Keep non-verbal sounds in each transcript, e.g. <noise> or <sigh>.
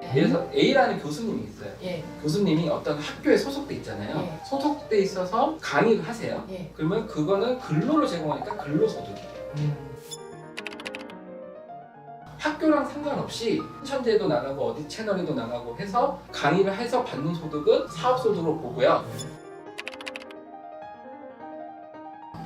네. 예를 들어서 A라는 교수님이 있어요. 예. 교수님이 어떤 학교에 소속돼 있잖아요. 예. 소속돼 있어서 강의를 하세요. 예. 그러면 그거는 근로를 제공하니까 근로소득이에요. 음. 학교랑 상관없이 천재도 나가고 어디 채널에도 나가고 해서 강의를 해서 받는 소득은 사업소득으로 보고요.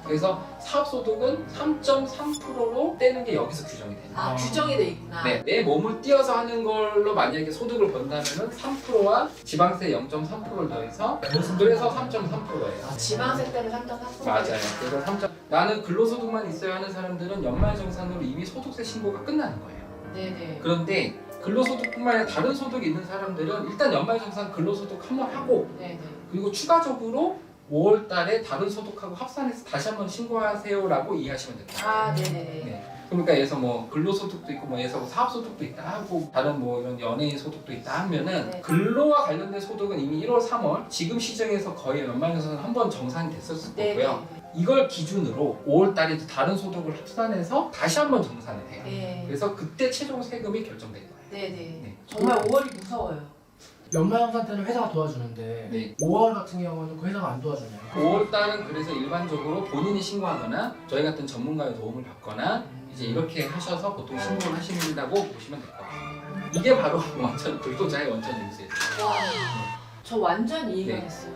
그래서 사업소득은 3.3%로 떼는 게 여기서 규정이 돼요. 아, 아. 규정이 돼 있구나. 네, 내 몸을 띄어서 하는 걸로 만약에 소득을 번다면 3%와 지방세 0.3%를 더해서 그래서 3.3%예요. 아, 지방세 때문에 3.3%. 맞아요. 그래서 3. 나는 근로소득만 있어야 하는 사람들은 연말정산으로 이미 소득세 신고가 끝나는 거예요. 네네. 그런데 근로소득뿐만 아니라 다른 소득이 있는 사람들은 일단 연말정산 근로소득 한번 하고 네네. 그리고 추가적으로 5월 달에 다른 소득하고 합산해서 다시 한번 신고하세요라고 이해하시면 됩니다. 아, 네네네. 네. 그러니까 예서 뭐 근로소득도 있고 뭐 예서 사업소득도 있다 하고 다른 뭐 이런 연예인 소득도 있다 하면은 네. 근로와 관련된 소득은 이미 1월 3월 지금 시정에서 거의 연말정산 한번 정산이 됐었을 거고요. 네네. 이걸 기준으로 5월 달에 다른 소득을 합산해서 다시 한 번 정산을 해요. 네. 그래서 그때 최종 세금이 결정된 거예요. 네네. 네. 정말 5월이 무서워요. 연말정산 때는 회사가 도와주는데 네. 5월 같은 경우는 그 회사가 안 도와주나요? 5월 달은 그래서 일반적으로 본인이 신고하거나 저희 같은 전문가의 도움을 받거나 이제 이렇게 하셔서 보통 신고를 하신다고 보시면 될 것 같아요. 이게 바로 <laughs> 완전 불도자의 원천 인수예요. 와. 저 완전 이해가 네. 됐어요.